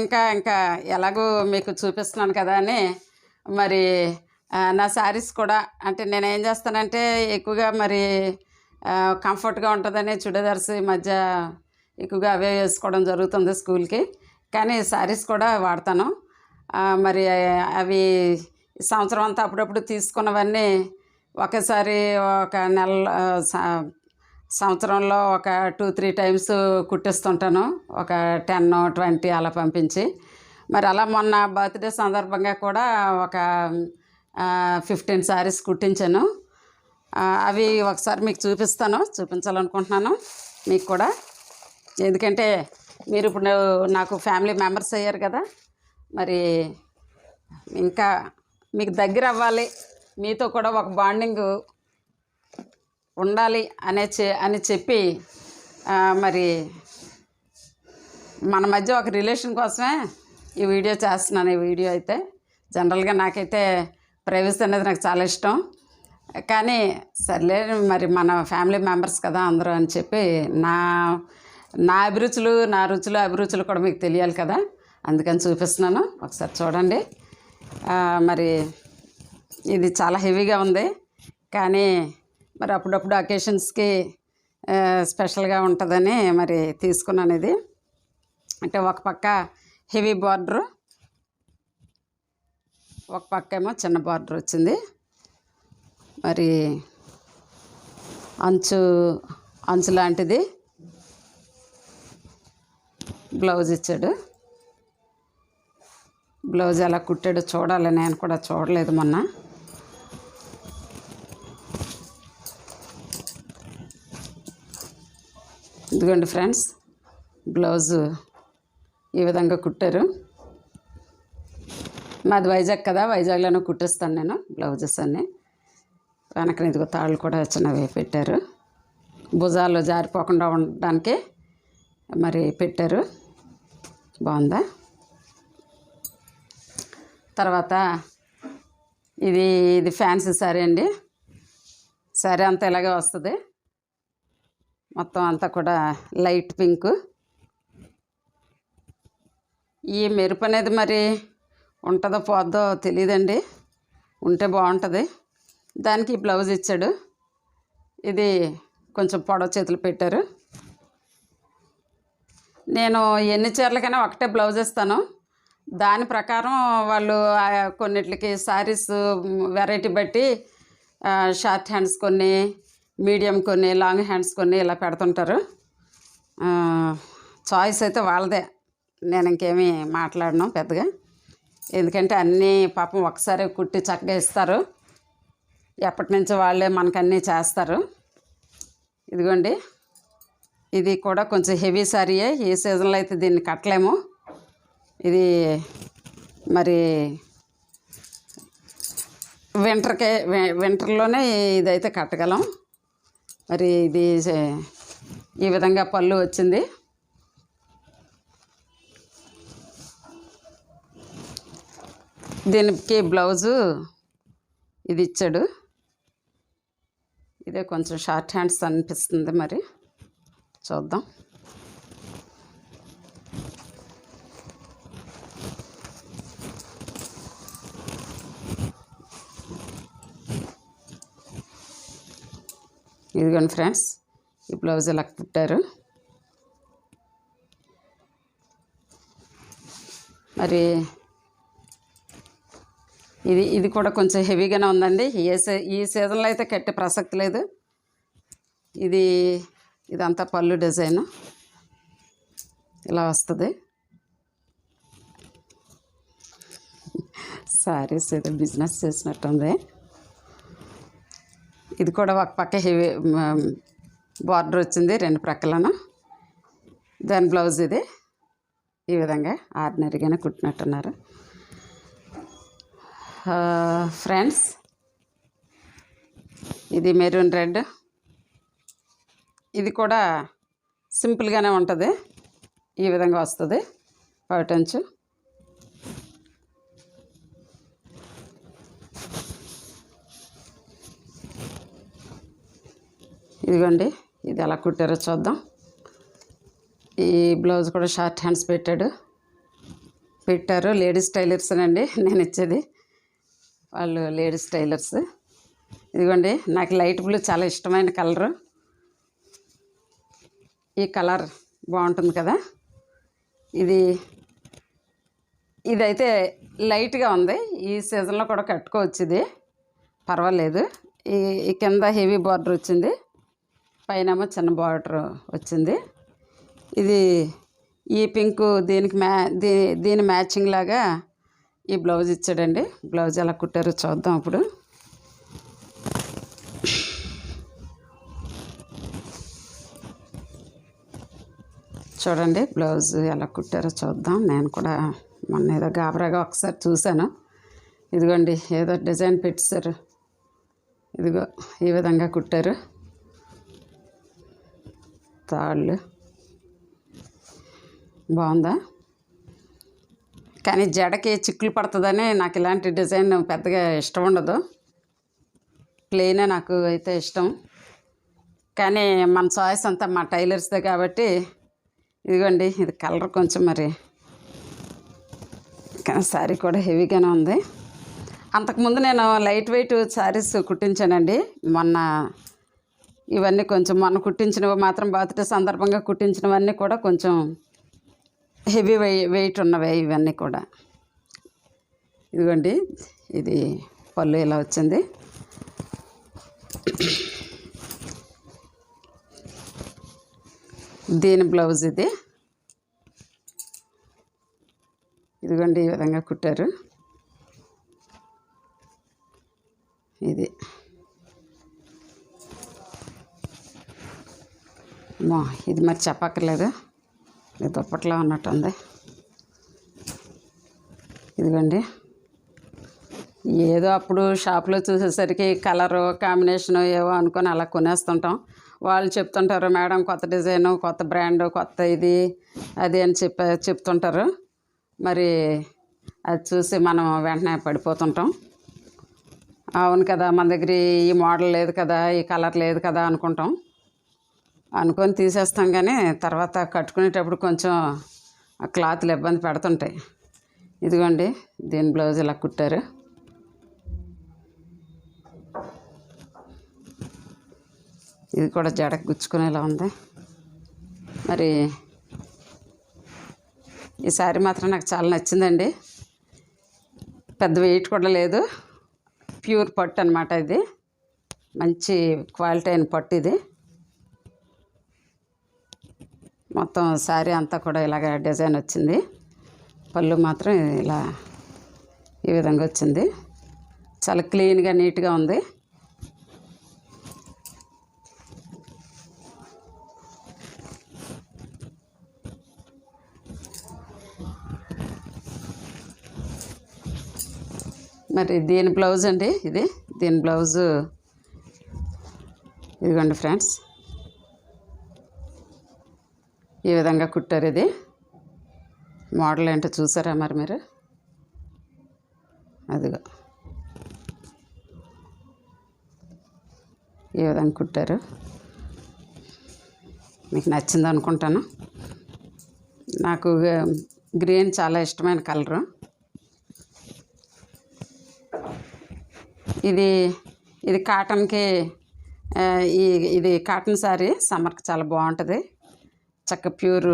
ఇంకా ఇంకా ఎలాగో మీకు చూపిస్తున్నాను కదా అని మరి నా శారీస్ కూడా అంటే నేను ఏం చేస్తానంటే ఎక్కువగా మరి కంఫర్ట్గా ఉంటుందని చుడిదార్స్ ఈ మధ్య ఎక్కువగా అవే వేసుకోవడం జరుగుతుంది స్కూల్కి. కానీ శారీస్ కూడా వాడతాను. మరి అవి ఈ సంవత్సరం అంతా అప్పుడప్పుడు తీసుకున్నవన్నీ ఒకేసారి ఒక నెల స- సంవత్సరంలో ఒక టూ త్రీ టైమ్స్ కుట్టిస్తుంటాను. ఒక టెన్ ట్వంటీ అలా పంపించి. మరి అలా మొన్న బర్త్డే సందర్భంగా కూడా ఒక ఫిఫ్టీన్ శారీస్ కుట్టించాను. అవి ఒకసారి మీకు చూపిస్తాను చూపించాలనుకుంటున్నాను మీకు కూడా. ఎందుకంటే మీరు ఇప్పుడు నాకు ఫ్యామిలీ మెంబర్స్ అయ్యారు కదా మరి ఇంకా మీకు దగ్గర అవ్వాలి. మీతో కూడా ఒక బాండింగ్ ఉండాలి అనే చె అని చెప్పి మరి మన మధ్య ఒక రిలేషన్ కోసమే ఈ వీడియో చేస్తున్నాను. ఈ వీడియో అయితే జనరల్గా నాకైతే ప్రైవసీ అనేది నాకు చాలా ఇష్టం. కానీ సర్లే మరి మన ఫ్యామిలీ మెంబర్స్ కదా అందరూ అని చెప్పి నా నా అభిరుచులు నా రుచులు అభిరుచులు కూడా మీకు తెలియాలి కదా. అందుకని చూపిస్తున్నాను. ఒకసారి చూడండి. మరి ఇది చాలా హెవీగా ఉంది. కానీ మరి అప్పుడప్పుడు అకేషన్స్కి స్పెషల్గా ఉంటుందని మరి తీసుకున్నాను ఇది. అంటే ఒక పక్క హెవీ బార్డరు ఒక పక్క ఏమో చిన్న బార్డర్ వచ్చింది. మరి అంచు అంచు లాంటిది. బ్లౌజ్ ఇచ్చాడు. బ్లౌజ్ ఎలా కుట్టాడో చూడాలి. నేను కూడా చూడలేదు మొన్న. ఇదిగోండి ఫ్రెండ్స్ బ్లౌజు ఈ విధంగా కుట్టారు. మాది వైజాగ్ కదా వైజాగ్లోనే కుట్టిస్తాను నేను బ్లౌజెస్ అన్నీ. వెనకన ఇదిగో తాళ్ళు కూడా చిన్నవి పెట్టారు. భుజాలు జారిపోకుండా ఉండడానికి మరి పెట్టారు. బాగుందా? తర్వాత ఇది ఇది ఫ్యాన్సీ సారీ అండి. సారీ అంతా ఇలాగే వస్తుంది. మొత్తం అంతా కూడా లైట్ పింక్. ఈ మెరుపు అనేది మరి ఉంటుందో పోద్దో తెలియదండి ఉంటే బాగుంటుంది. దానికి ఈ బ్లౌజ్ ఇచ్చాడు. ఇది కొంచెం పొడవ చేతులు పెట్టారు. నేను ఎన్ని చీరలకైనా ఒకటే బ్లౌజ్ ఇస్తాను. దాని ప్రకారం వాళ్ళు కొన్నిటికి శారీస్ వెరైటీ బట్టి షార్ట్ హ్యాండ్స్ కొన్ని మీడియం కొన్ని లాంగ్ హ్యాండ్స్ కొన్ని ఇలా పెడుతుంటారు. చాయిస్ అయితే వాళ్ళదే. నేను ఇంకేమీ మాట్లాడను పెద్దగా. ఎందుకంటే అన్నీ పాపం ఒకసారి కుట్టి చక్కగా ఇస్తారు. ఎప్పటి నుంచి వాళ్ళే మనకన్నీ చేస్తారు. ఇదిగోండి. ఇది కూడా కొంచెం హెవీ సారీయే ఈ సీజన్లో అయితే దీన్ని కట్టలేము. ఇది మరి వింటర్కే వింటర్లోనే ఇదైతే కట్టగలం. మరి ఇది ఈ విధంగా పళ్ళు వచ్చింది. దీనికి బ్లౌజు ఇది ఇచ్చాడు. ఇదే కొంచెం షార్ట్ హ్యాండ్స్ అనిపిస్తుంది మరి. చూద్దాం. ఇదిగోండి ఫ్రెండ్స్ ఈ బ్లౌజ్ ఇలా కుట్టారు. మరి ఇది ఇది కూడా కొంచెం హెవీగానే ఉందండి. ఏ సీ ఈ సీజన్లో అయితే కట్టే ప్రసక్తి లేదు. ఇది ఇదంతా పళ్ళు డిజైన్. ఇలా వస్తుంది. సారీస్ ఏదో బిజినెస్ చేసినట్టుంది. ఇది కూడా ఒక పక్క హెవీ బార్డర్ వచ్చింది రెండు ప్రక్కలను. దాని బ్లౌజ్ ఇది. ఈ విధంగా ఆర్డినరీగానే కుట్టినట్టున్నారు. ఫ్రెండ్స్ ఇది మెరూన్ రెడ్. ఇది కూడా సింపుల్గానే ఉంటుంది. ఈ విధంగా వస్తుంది. పౌటంచు ఇదిగోండి ఇది ఎలా కుట్టారో చూద్దాం. ఈ బ్లౌజ్ కూడా షార్ట్ హ్యాండ్స్ పెట్టాడు. పెట్టారు. లేడీస్ టైలర్స్ అండి నేను ఇచ్చేది. వాళ్ళు లేడీస్ టైలర్స్. ఇదిగోండి నాకు లైట్ బ్లూ చాలా ఇష్టమైన కలరు. ఈ కలర్ బాగుంటుంది కదా. ఇది ఇదైతే లైట్గా ఉంది. ఈ సీజన్లో కూడా కట్టుకోవచ్చు ఇది. పర్వాలేదు. ఈ ఈ కింద హెవీ బార్డర్ వచ్చింది. పైన చిన్న బార్డర్ వచ్చింది. ఇది ఈ పింక్ దీనికి మ్యా దీ దీని మ్యాచింగ్ లాగా ఈ బ్లౌజ్ ఇచ్చాడండి. బ్లౌజ్ ఎలా కుట్టారో చూద్దాం ఇప్పుడు చూడండి బ్లౌజ్ ఎలా కుట్టారో చూద్దాం. నేను కూడా మొన్న ఏదో గాబరాగా ఒకసారి చూశాను. ఇదిగోండి ఏదో డిజైన్ పెట్టారు ఇదిగో ఈ విధంగా కుట్టారు. తాళ్ళు. బాగుందా? కానీ జడకి చిక్కులు పడుతుందని నాకు ఇలాంటి డిజైన్ పెద్దగా ఇష్టం ఉండదు. ప్లెయినే నాకు అయితే ఇష్టం. కానీ మన చాయిస్ అంతా మా టైలర్స్దే కాబట్టి ఇదిగోండి ఇది కలర్ కొంచెం మరి. కానీ శారీ కూడా హెవీగానే ఉంది. అంతకుముందు నేను లైట్ వెయిట్ శారీస్ కుట్టించానండి. మొన్న ఇవన్నీ కొంచెం మొన్న కుట్టించినవి మాత్రం బర్త్డే సందర్భంగా కుట్టించినవన్నీ కూడా కొంచెం హెవీ వెయి వెయిట్ ఉన్నవే ఇవన్నీ కూడా. ఇదిగోండి ఇది పళ్ళు ఇలా వచ్చింది. దీని బ్లౌజ్ ఇది. ఇదిగోండి ఈ విధంగా కుట్టారు. ఇది. ఇది మరి చెప్పక్కర్లేదు. ఇది దుప్పట్లో ఉన్నట్టుంది. ఇదిగోండి. ఏదో అప్పుడు షాప్లో చూసేసరికి కలరు కాంబినేషన్ ఏవో అనుకొని అలా కొనేస్తుంటాం. వాళ్ళు చెప్తుంటారు మేడం కొత్త డిజైను కొత్త బ్రాండ్ కొత్త ఇది అది అని చెప్ప చెప్తుంటారు. మరి అది చూసి మనం వెంటనే పడిపోతుంటాం. అవును కదా మన దగ్గర ఈ మోడల్ లేదు కదా ఈ కలర్ లేదు కదా అనుకుంటాం. అనుకొని తీసేస్తాం కానీ తర్వాత కట్టుకునేటప్పుడు కొంచెం క్లాత్లు ఇబ్బంది పెడుతుంటాయి. ఇదిగోండి దీని బ్లౌజ్ ఇలా కుట్టారు. ఇది కూడా జడకు గుచ్చుకునేలా ఉంది. మరి ఈ శారీ మాత్రం నాకు చాలా నచ్చిందండి. పెద్ద వెయిట్ కూడా లేదు. ప్యూర్ పట్టు అనమాట ఇది. మంచి క్వాలిటీ అయిన పట్టు ఇది. మొత్తం శారీ అంతా కూడా ఇలాగ డిజైన్ వచ్చింది. పళ్ళు మాత్రం ఇలా ఈ విధంగా వచ్చింది. చాలా క్లీన్గా నీట్గా ఉంది. మరి దీని బ్లౌజ్ అండి ఇది. దీని బ్లౌజు ఇదిగోండి ఫ్రెండ్స్. ఈ విధంగా కుట్టారు ఇది. మోడల్ ఏంటో చూసారా మరి మీరు? అదిగో. ఈ విధంగా కుట్టారు. మీకు నచ్చింది అనుకుంటాను. నాకు గ్రీన్ చాలా ఇష్టమైన కలరు. ఇది ఇది కాటన్కి ఈ ఇది కాటన్ శారీ. సమ్మర్కి చాలా బాగుంటుంది. చక్క ప్యూర్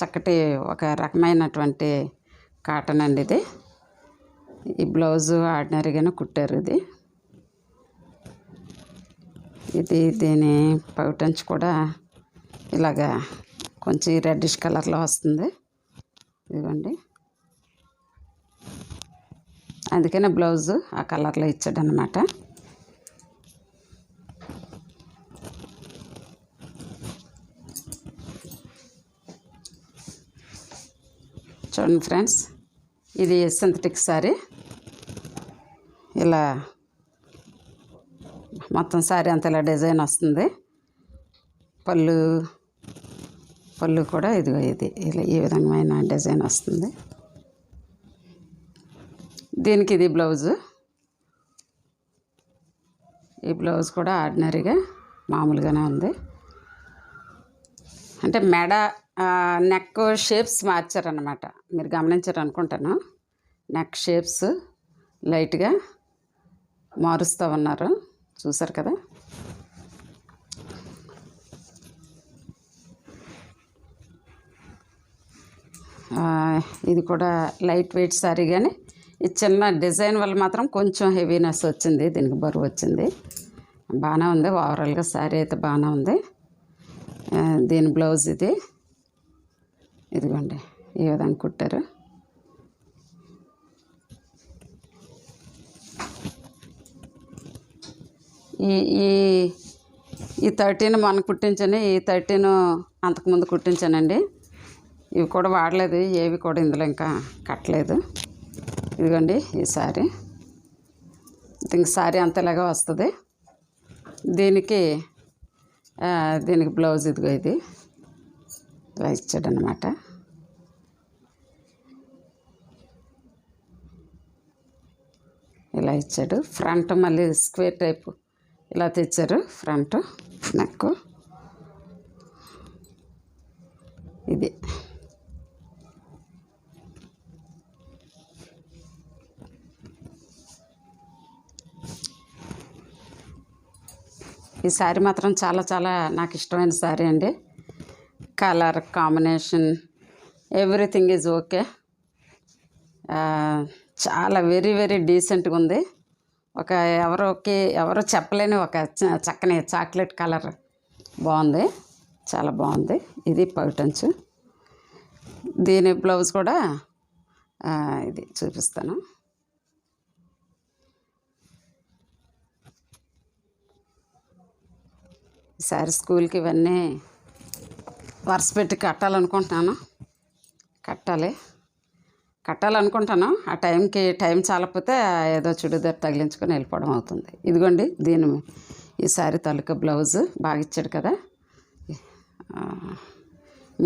చక్కటి ఒక రకమైనటువంటి కాటన్ అండి ఇది. ఈ బ్లౌజు ఆర్డినరీగానే కుట్టారు ఇది. ఇది దీని పౌటంచ్ కూడా ఇలాగా కొంచెం రెడ్డిష్ కలర్లో వస్తుంది. ఇదిగోండి. అందుకనే బ్లౌజు ఆ కలర్లో ఇచ్చాడు చూడండి ఫ్రెండ్స్. ఇది సింథటిక్ శారీ ఇలా మొత్తం శారీ అంత ఇలా డిజైన్ వస్తుంది. పళ్ళు పళ్ళు కూడా ఇదిగో ఇది. ఇలా ఈ విధమైన డిజైన్ వస్తుంది. దీనికి ఇది బ్లౌజు. ఈ బ్లౌజ్ కూడా ఆర్డినరీగా మామూలుగానే ఉంది. అంటే మెడ నెక్ షేప్స్ మార్చారనమాట మీరు గమనించారు అనుకుంటాను నెక్ షేప్స్ లైట్గా మారుస్తూ ఉన్నారు చూసారు కదా ఇది కూడా లైట్ వెయిట్ సారీ కానీ ఈ చిన్న డిజైన్ వల్ల మాత్రం కొంచెం హెవీనెస్ వచ్చింది. దీనికి బరువు వచ్చింది. బాగానే ఉంది. ఓవరాల్గా శారీ అయితే బాగానే ఉంది. దీని బ్లౌజ్ ఇది. ఇదిగోండి ఈ విధంగా కుట్టారు. ఈ ఈ ఈ థర్టీన్ మొన్న కుట్టించాను ఈ థర్టీన్ అంతకుముందు కుట్టించానండి. ఇవి కూడా వాడలేదు ఏవి కూడా ఇందులో ఇంకా కట్టలేదు. ఇదిగోండి ఈ సారీ. ఇంక సారీ అంతలాగా వస్తుంది. దీనికి దీనికి బ్లౌజ్ ఇదిగో ఇది. ఇలా ఇచ్చాడనమాట. ఇలా ఇచ్చాడు. ఫ్రంట్ మళ్ళీ స్క్వేర్ టైప్ ఇలా తెచ్చారు. Front neck. ఇది. ఈ శారీ మాత్రం చాలా చాలా నాకు ఇష్టమైన శారీ అండి. Colour combination everything is okay. చాలా వెరీ వెరీ డీసెంట్గా ఉంది. ఒక ఎవరోకి ఎవరో చెప్పలేని ఒక చ- చక్కని చాక్లెట్ కలర్ బాగుంది. చాలా బాగుంది. ఇది పౌటంచు. దీని బ్లౌజ్ కూడా ఇది చూపిస్తాను. సారీ స్కూల్కి ఇవన్నీ వరుస పెట్టి కట్టాలనుకుంటున్నాను. కట్టాలి. కట్టాలనుకుంటాను ఆ టైంకి టైం చాలకపోతే ఏదో చుడిదార్ తగిలించుకొని వెళ్ళిపోవడం అవుతుంది. ఇదిగోండి దీని ఈ సారీ తాలూకా బ్లౌజ్ బాగా ఇచ్చాడు కదా.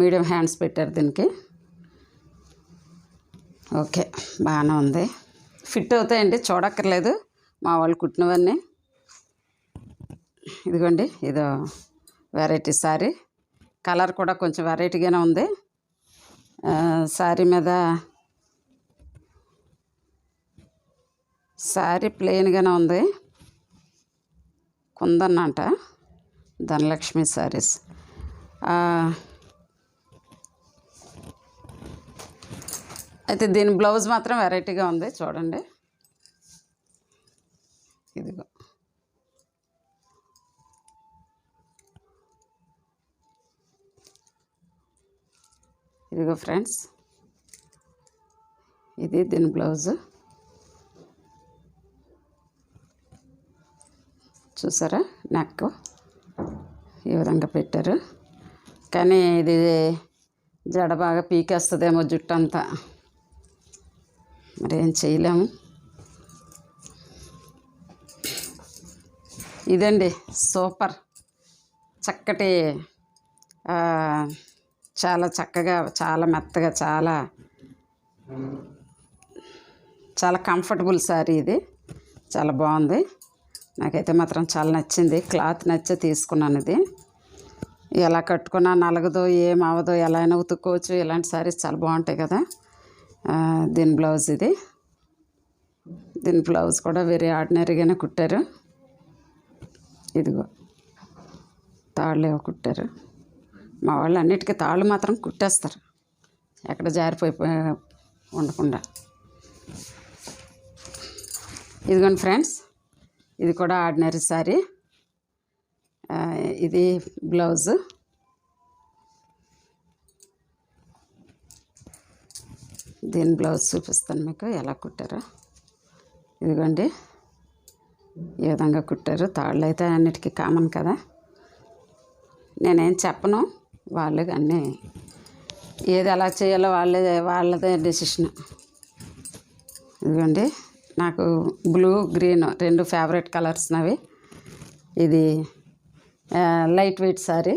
మీడియం హ్యాండ్స్ పెట్టారు దీనికి. ఓకే బాగానే ఉంది. ఫిట్ అవుతాయండి చూడక్కర్లేదు. మా వాళ్ళు కుట్టినవన్నీ. ఇదిగోండి ఇదో వెరైటీ సారీ. కలర్ కూడా కొంచెం వెరైటీగానే ఉంది. శారీ మీద శారీ ప్లెయిన్గానే ఉంది. కుందన్నంట ధనలక్ష్మి శారీస్ అయితే దీని బ్లౌజ్ మాత్రం వెరైటీగా ఉంది చూడండి. ఇదిగో. ఇదిగో ఫ్రెండ్స్ ఇది దీని బ్లౌజ్. చూసారా? నెక్ ఈ విధంగా పెట్టారు. కానీ ఇది జడ బాగా పీకేస్తుందేమో జుట్టు అంతా మరి ఏం చేయలేము. ఇదండి సూపర్ చక్కటి చాలా చక్కగా చాలా మెత్తగా చాలా చాలా కంఫర్టబుల్ శారీ ఇది. చాలా బాగుంది. నాకైతే మాత్రం చాలా నచ్చింది. క్లాత్ నచ్చే తీసుకున్నాను ఇది. ఎలా కట్టుకున్నా నలగదో ఏం అవదో ఎలా అయినా ఉతుక్కోవచ్చు. ఇలాంటి శారీస్ చాలా బాగుంటాయి కదా. దీని బ్లౌజ్ ఇది. దీని బ్లౌజ్ కూడా వెరీ ఆర్డినరీగానే కుట్టారు. ఇదిగో తాళ్ళేవో కుట్టారు. మా వాళ్ళు అన్నిటికీ తాళ్ళు మాత్రం కుట్టేస్తారు. ఎక్కడ జారిపోయి ఉండకుండా. ఇదిగోండి ఫ్రెండ్స్ ఇది కూడా ఆర్డినరీ శారీ ఇది బ్లౌజ్. దీని బ్లౌజ్ చూపిస్తాను మీకు ఎలా కుట్టారో. ఇదిగోండి ఈ విధంగా కుట్టారు. తాళ్ళు అయితే అన్నిటికీ కామన్ కదా. నేనేం చెప్పను వాళ్ళు అన్నీ. ఏది ఎలా చేయాలో వాళ్ళే వాళ్ళదే డెసిషన్ ఇదిగోండి నాకు బ్లూ గ్రీన్ రెండు ఫేవరెట్ కలర్స్ అవి ఇది లైట్ వెయిట్ సారీ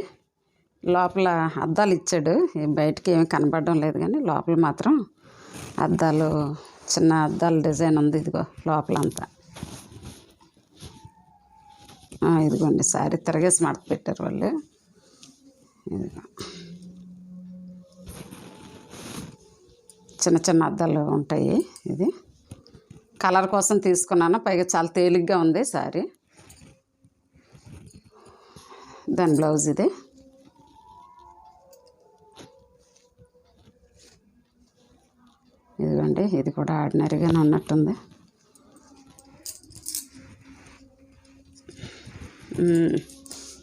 లోపల అద్దాలు ఇచ్చాడు. బయటకి బయటికి కనబడడం కనపడడం లేదు కానీ లోపల మాత్రం అద్దాలు చిన్న అద్దాల డిజైన్ ఉంది ఇదిగో లోపల అంతా ఇదిగోండి సారీ తిరగేసి మడత పెట్టారు వాళ్ళు. చిన్న చిన్న అద్దాలు ఉంటాయి ఇది. కలర్ కోసం తీసుకున్నాను. పైగా చాలా తేలిగ్గా ఉంది సారీ. దాని బ్లౌజ్ ఇది. ఇదిగోండి ఇది కూడా ఆర్డినరీగానే ఉన్నట్టుంది. మ్మ్.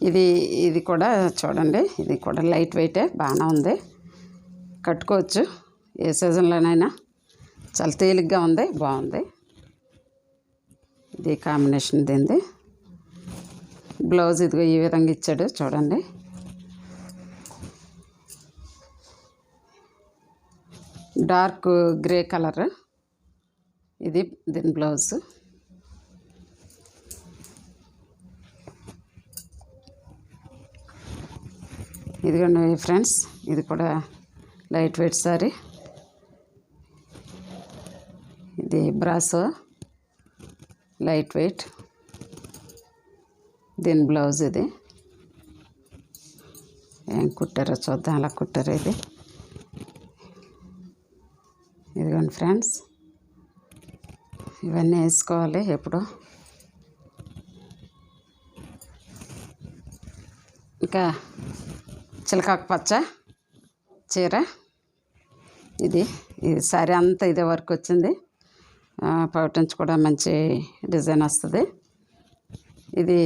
ఇది ఇది కూడా చూడండి. ఇది కూడా లైట్ వెయిటే బాగానే ఉంది. కట్టుకోవచ్చు. ఏ సీజన్లోనైనా చాలా తేలిగ్గా ఉంది బాగుంది. ఇది కాంబినేషన్ దీనిది. బ్లౌజ్ ఇదిగో ఈ విధంగా ఇచ్చాడు చూడండి. Dark grey colour. ఇది దీని బ్లౌజ్. ఇదిగోండి ఫ్రెండ్స్ ఇది కూడా లైట్ వెయిట్ సారీ. ఇది బ్రాస్ లైట్ వెయిట్. దీని బ్లౌజ్ ఇది. ఏం కుట్టారో చూద్దాం అలా కుట్టారో ఇది. ఇదిగోండి ఫ్రెండ్స్ ఇవన్నీ వేసుకోవాలి ఎప్పుడు. ఇంకా చిలకాకు పచ్చ చీర. ఇది ఇది సారీ అంతా ఇదే వర్క్ వచ్చింది. పౌటన్స్ కూడా మంచి డిజైన్ వస్తుంది. ఇది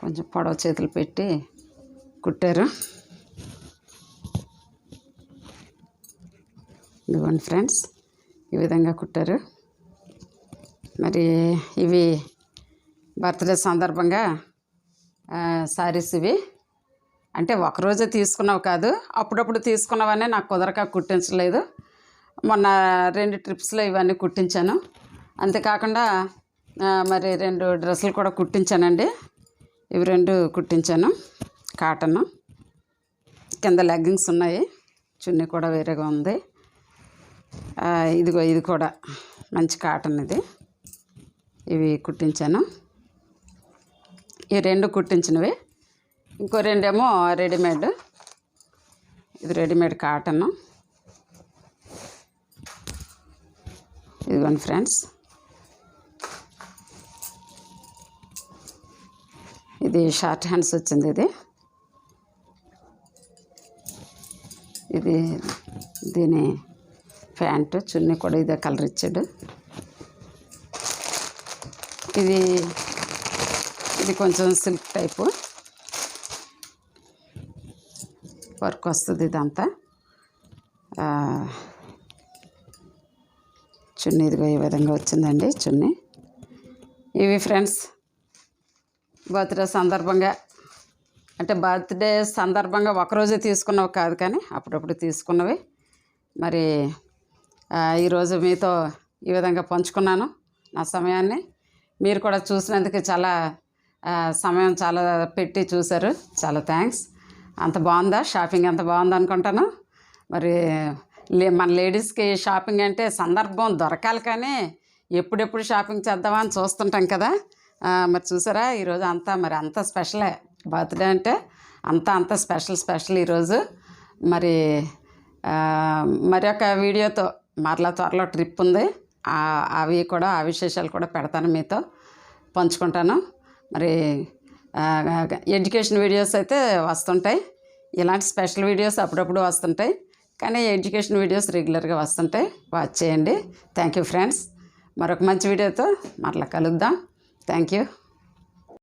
కొంచెం పొడవ చేతులు పెట్టి కుట్టారు. ఇదిగోండి ఫ్రెండ్స్ ఈ విధంగా కుట్టారు. మరి ఇవి బర్త్డే సందర్భంగా సారీస్ ఇవి. అంటే ఒకరోజే తీసుకున్నావు కాదు అప్పుడప్పుడు తీసుకున్నవన్నీ నాకు కుదరక కుట్టించలేదు. మొన్న రెండు ట్రిప్స్లో ఇవన్నీ కుట్టించాను. అంతేకాకుండా మరి రెండు డ్రెస్సులు కూడా కుట్టించానండి. ఇవి రెండు కుట్టించాను కాటన్. కింద లెగ్గింగ్స్ ఉన్నాయి చున్నీ కూడా వేరేగా ఉంది. ఇదిగో ఇది కూడా మంచి కాటన్ ఇది. ఇవి కుట్టించాను. ఈ రెండు కుట్టించినవి. ఇంకో రెండేమో రెడీమేడ్. ఇది రెడీమేడ్ కాటన్. ఇదిగోండి ఫ్రెండ్స్. ఇది షార్ట్ హ్యాండ్స్ వచ్చింది ఇది. ఇది దీని ప్యాంటు చున్నీ కూడా ఇదే కలర్ ఇచ్చాడు. ఇది ఇది కొంచెం సిల్క్ టైపు. వర్క్ వస్తుంది ఇదంతా. చున్నీ ఇదిగో ఈ విధంగా వచ్చిందండి చున్నీ. ఇవి ఫ్రెండ్స్ బర్త్డే సందర్భంగా అంటే బర్త్డే సందర్భంగా ఒకరోజే తీసుకున్నవి కాదు కానీ అప్పుడప్పుడు తీసుకున్నవి. మరి ఈరోజు మీతో ఈ విధంగా పంచుకున్నాను నా సమయాన్ని. మీరు కూడా చూసినందుకు చాలా సమయం చాలా పెట్టి చూశారు. చాలా థ్యాంక్స్. అంత బాగుందా? షాపింగ్ అంత బాగుంది అనుకుంటాను. మరి లే మన లేడీస్కి షాపింగ్ అంటే సందర్భం దొరకాలి కానీ ఎప్పుడెప్పుడు షాపింగ్ చేద్దామా అని చూస్తుంటాం కదా. మరి చూసారా? ఈరోజు అంతా మరి అంత స్పెషలే. బర్త్డే అంటే అంతా అంత స్పెషల్ స్పెషల్ ఈరోజు. మరి మరి ఒక వీడియోతో మరలా త్వరలో ట్రిప్ ఉంది. అవి కూడా ఆ విశేషాలు కూడా పెడతాను మీతో. పంచుకుంటాను. మరి ఎడ్యుకేషన్ వీడియోస్ అయితే వస్తుంటాయి. ఇలాంటి స్పెషల్ వీడియోస్ అప్పుడప్పుడు వస్తుంటాయి. కానీ ఎడ్యుకేషన్ వీడియోస్ రెగ్యులర్గా వస్తుంటాయి. వాచ్ చేయండి. Thank you friends. మరొక మంచి వీడియోతో మరలా కలుద్దాం. Thank you